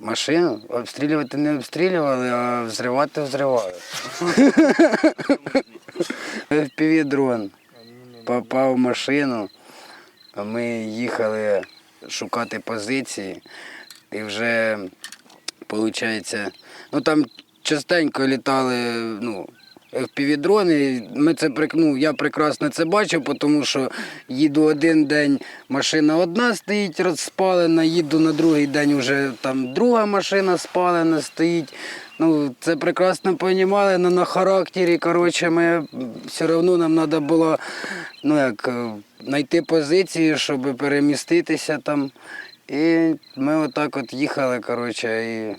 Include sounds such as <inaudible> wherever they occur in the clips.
Машину обстрілювати не обстрілювали, а взривати взривали. fpv дрон попав в машину, а ми їхали шукати позиції. І вже, виходить, ну там частенько літали ну, FPV-дрони. Ми це ну, я прекрасно це бачив, тому що їду один день, машина одна стоїть розпалена, їду на другий день вже там друга машина спалена стоїть. Ну, це прекрасно розуміли, але на характері, коротше, ми все одно нам треба було ну, як, е, знайти позицію, щоб переміститися там. І ми отак от їхали, коротше, і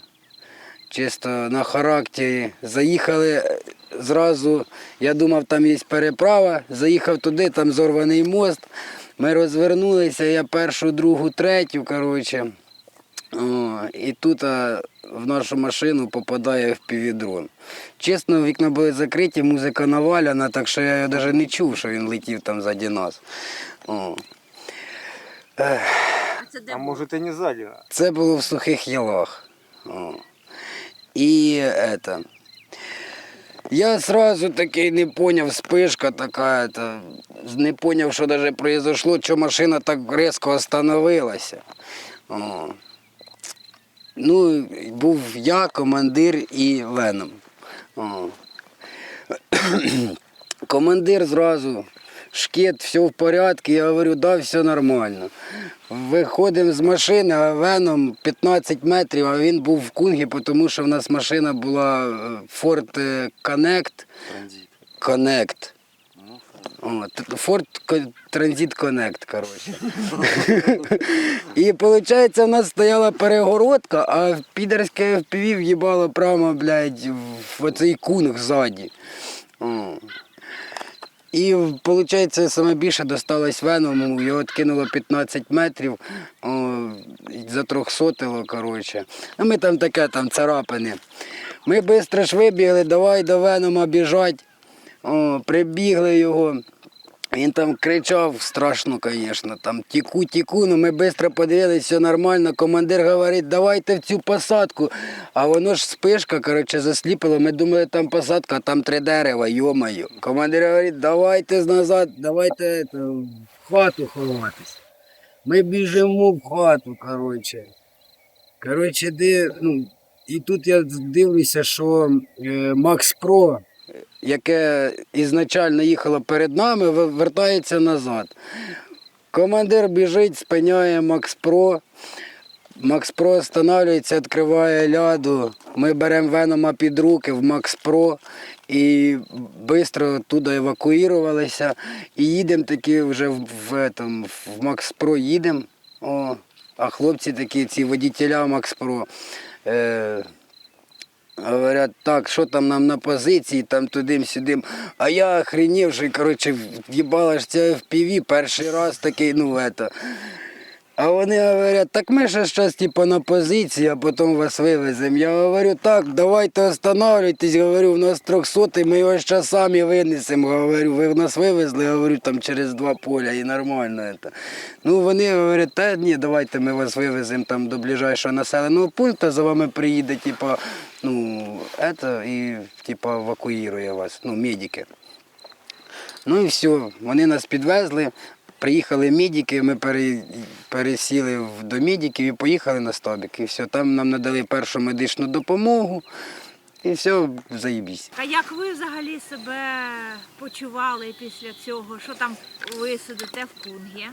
чисто на характері. Заїхали е, зразу, я думав, там є переправа, заїхав туди, там зорваний мост. Ми розвернулися, я першу, другу, третю, коротше. О, і тут а, в нашу машину попадає впівдрон. Чесно, вікна були закриті, музика наваляна, так що я його навіть не чув, що він летів там ззаді нас. О. А було? может не сзади. Це було в сухих ялах. О. І это. Я сразу такий не поняв, спишка така, то, не поняв, що даже произошло, що машина так різко остановилася. О. Ну, був я, командир і Леном. О. <clears throat> Командир зразу, шкет, все в порядку, я говорю, да, все нормально. Виходимо з машини, а веном 15 метрів, а він був в кунгі, тому що в нас машина була е, Ford е, Connect. Connect. О, т- Ford Transit Connect, коротше. І виходить, в нас стояла перегородка, а підерське FPV в'їбало прямо, блядь, в оцей кунг ззаді. І виходить, саме більше досталось веному, його відкинуло 15 метрів, о, затрьохсотило, коротше. Ну, ми там таке, там царапини. Ми швидко ж вибігли, давай до венома біжать. О, прибігли його. Він там кричав страшно, звісно, там тіку, тіку, ну ми швидко подивилися, все нормально. Командир говорить, давайте в цю посадку. А воно ж спишка, коротше, засліпило. Ми думали, там посадка, а там три дерева, йомаю. Командир говорить, давайте назад, давайте это, в хату ховатись. Ми біжимо в хату, коротше. Коротше, де, ну, і тут я дивлюся, що е, Макс Про, яке ізначально їхало перед нами, вертається назад. Командир біжить, спиняє Макс Про. Макс Про останавливається, відкриває ляду. Ми беремо Венома під руки в Макс Про і швидко туди евакуювалися. І їдемо таки вже в, в, этом, в Макс Про їдемо. О, а хлопці такі, ці водітеля Макс Про. Е, Говорять, так, що там нам на позиції, там туди-сюди. А я охренівши, коротше, в'їбала ж це в піві перший раз такий, ну это. А вони говорять, так ми ще зараз типу, на позиції, а потім вас вивеземо. Я говорю, так, давайте останавливайтесь, говорю, у нас 300, ми його ще самі винесемо. Говорю, ви нас вивезли, говорю, там через два поля і нормально. Это. Ну вони говорять, та ні, давайте ми вас вивеземо там до ближайшого населеного пункту, за вами приїде, типу, ну, это, і типу, евакуює вас, ну, медики. Ну і все, вони нас підвезли. Приїхали медики, ми пересіли до медиків і поїхали на стабік. І все, там нам надали першу медичну допомогу. І все, заїбісь. А як ви взагалі себе почували після цього? Що там ви сидите в кунгі?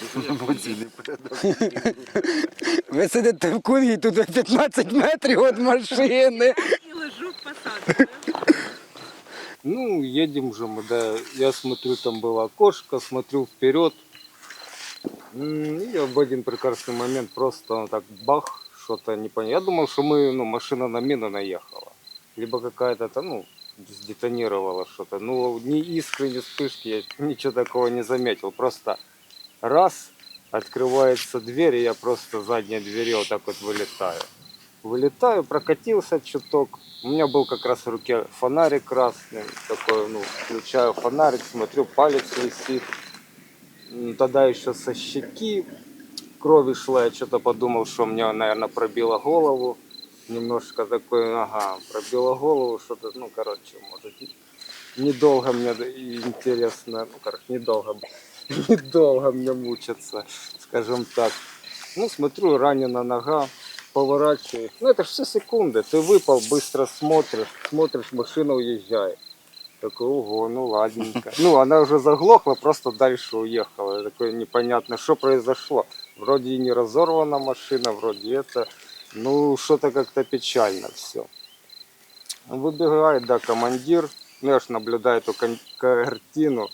<laughs> Ви сидите в кунгі, тут 15 метрів від машини. І лежу в посадці. Ну, едем уже мы, да. Я смотрю, там было окошко, смотрю вперед. И в один прекрасный момент просто так бах, что-то непонятно. Я думал, что мы, ну, машина на мину наехала. Либо какая-то там, ну, сдетонировала что-то. Ну, ни искры, ни вспышки, я <laughs> ничего такого не заметил. Просто раз, открывается дверь, и я просто задней двери вот так вот вылетаю. Вылетаю, прокатился чуток. У меня был как раз в руке фонарик красный. Такой, ну, включаю фонарик, смотрю, палец висит. Тогда еще со щеки кровь шла, я что-то подумал, что мне, наверное, пробило голову. Немножко такой, ага, пробило голову, что-то, ну, короче, может, недолго мне интересно, ну, короче, недолго, <laughs> недолго мне мучиться, скажем так. Ну, смотрю, ранена нога, поворачиваюсь. Ну, это же все секунды. Ты выпал, быстро смотришь, смотришь, машина уезжает. Такой, ого, ну ладненько. <laughs> Ну, она уже заглохла, просто дальше уехала. Я такой непонятно, что произошло. Вроде и не разорвана машина, вроде это. Ну, что-то как-то печально все. Выбегает, да, командир. Ну, я ж наблюдаю эту кон- картину.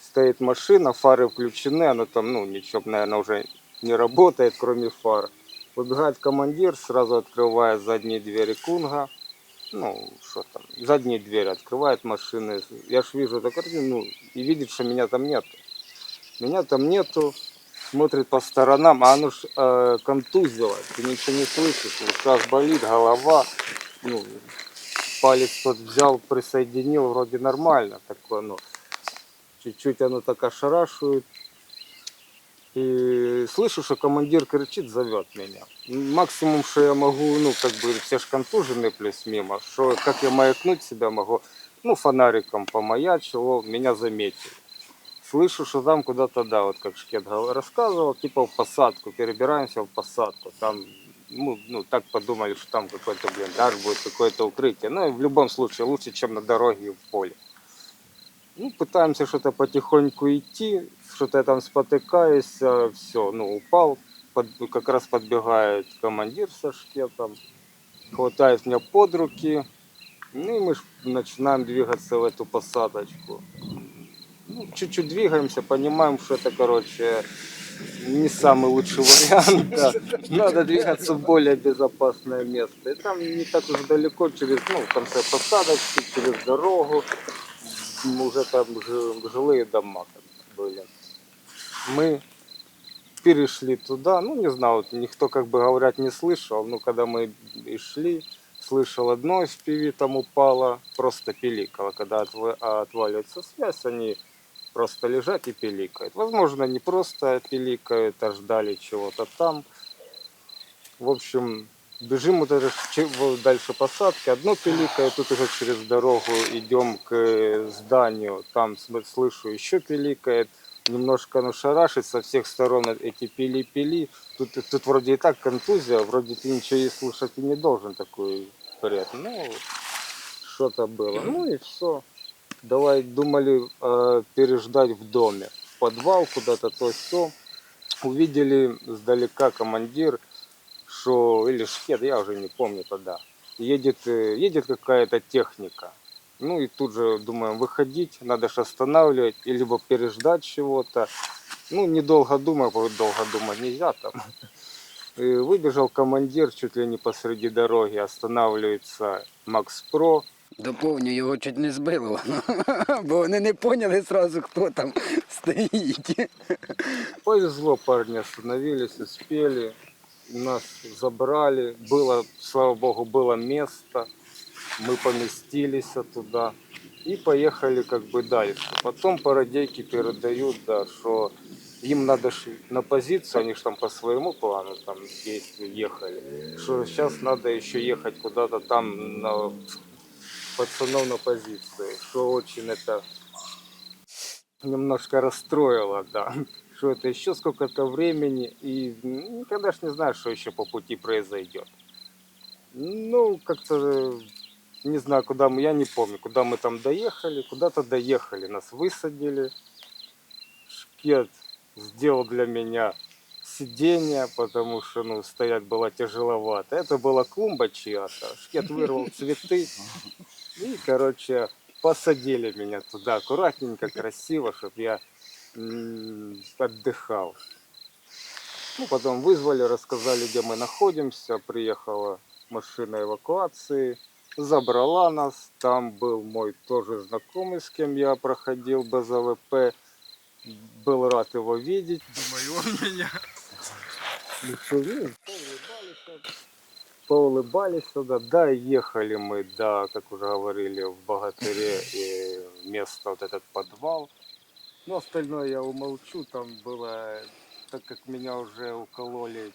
Стоит машина, фары включены, она там, ну, ничего, наверное, уже не работает, кроме фар. Выбегает командир, сразу открывает задние двери Кунга. Ну, что там, задние двери открывает машины. Я ж вижу эту картину, ну, и видит, что меня там нет. Меня там нету, смотрит по сторонам, а оно ж э, контузило, ты ничего не слышишь, ушах болит, голова, ну, палец тот взял, присоединил, вроде нормально, такое, ну, чуть-чуть оно так ошарашивает. И слышу, что командир кричит, зовет меня. Максимум, что я могу, ну, как бы, все ж контужены плюс мимо, что, как я маякнуть себя могу, ну, фонариком помаячил, о, меня заметили. Слышу, что там куда-то, да, вот как Шкет гов- рассказывал, типа в посадку, перебираемся в посадку, там, ну, ну, так подумали, что там какой-то блиндаж будет, какое-то укрытие. Ну, и в любом случае лучше, чем на дороге и в поле. Ну, пытаемся что-то потихоньку идти, что-то я там спотыкаюсь, все, ну, упал, под- как раз подбегает командир со шкетом, хватает меня под руки, ну, и мы начинаем двигаться в эту посадочку. Ну, чуть-чуть двигаемся, понимаем, что это, короче, не самый лучший вариант. да. Надо двигаться в более безопасное место. И там не так уж далеко, через, ну, в конце посадочки, через дорогу, уже там жи- жилые дома были. Мы перешли туда, ну, не знаю, вот никто, как бы говорят, не слышал, но когда мы и шли, слышал одно FPV там упало, просто пиликало. Когда отва- отваливается связь, они просто лежат и пиликают. Возможно, не просто пиликают, а ждали чего-то там. В общем, бежим вот это дальше посадки. Одно пиликает, тут уже через дорогу идем к э, зданию. Там слышу, еще пиликает. Немножко ну, шарашит со всех сторон эти пили-пили. Тут, тут вроде и так контузия, вроде ты ничего и слушать и не должен такой бред. Ну, что-то было. Ну и все. Давай думали э, переждать в доме. Подвал куда-то, то все. Увидели сдалека командир, что, или шкет, я уже не помню тогда. Едет, э, едет какая-то техника. Ну и тут же думаем, выходить, надо же останавливать, и либо переждать чего-то. Ну, недолго думая, долго думать нельзя там. И выбежал командир чуть ли не посреди дороги, останавливается Макс Про, Доповню, його чуть не збило, <laughs> бо вони не поняли зразу, хто там <laughs> стоїть. Повезло, парни остановились, успели, нас забрали, было, слава богу, было место, мы поместились туда и поехали как бы дальше. Потом по радейке передают, да, что им надо на позицию, они же там по своему плану там действий ехали, что сейчас надо еще ехать куда-то там на пацанов на позиции, что очень это немножко расстроило, да, что это еще сколько-то времени, и ну, никогда ж не знаешь, что еще по пути произойдет. Ну, как-то, не знаю, куда мы, я не помню, куда мы там доехали, куда-то доехали, нас высадили. Шкет сделал для меня сиденье, потому что, ну, стоять было тяжеловато. Это была клумба чья-то. Шкет вырвал <laughs> цветы и, короче, посадили меня туда аккуратненько, красиво, чтобы я отдыхал. Ну, потом вызвали, рассказали, где мы находимся. Приехала машина эвакуации, забрала нас. Там был мой тоже знакомый, с кем я проходил БЗВП. Был рад его видеть. Думаю, он меня. Ну что, видишь, поулыбались, поулыбались сюда. Да, ехали мы, да, как уже говорили, в Богатыре и место вот этот подвал. Но остальное я умолчу, там было так как меня уже укололи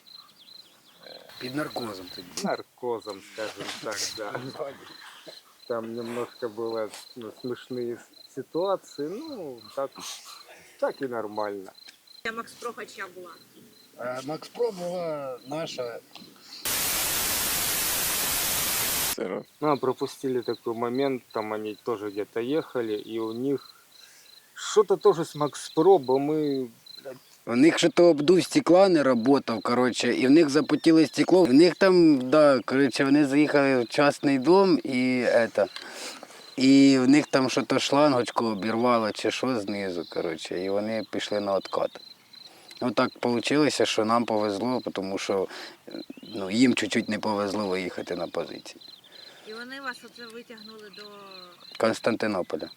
Під наркозом тоді. наркозом, скажем так, да. Там немножко было ну, смешные ситуации, ну, так, так и нормально. Макс Про чия була? Е, Макс Про була наша. Ну, а пропустили такой момент, там они тоже где-то ехали, и у них что-то тоже с Макс Про, бо мы У них ще то обдув стекла не працював, коротше, і в них запотіло стекло. В них там, да, коротше, вони заїхали в частний дом і это, і в них там що-то шлангочку обірвало чи що знизу, коротше, і вони пішли на откат. Ну так вийшло, що нам повезло, тому що ну, їм чуть-чуть не повезло виїхати на позиції. І вони вас оце витягнули до Константинополя.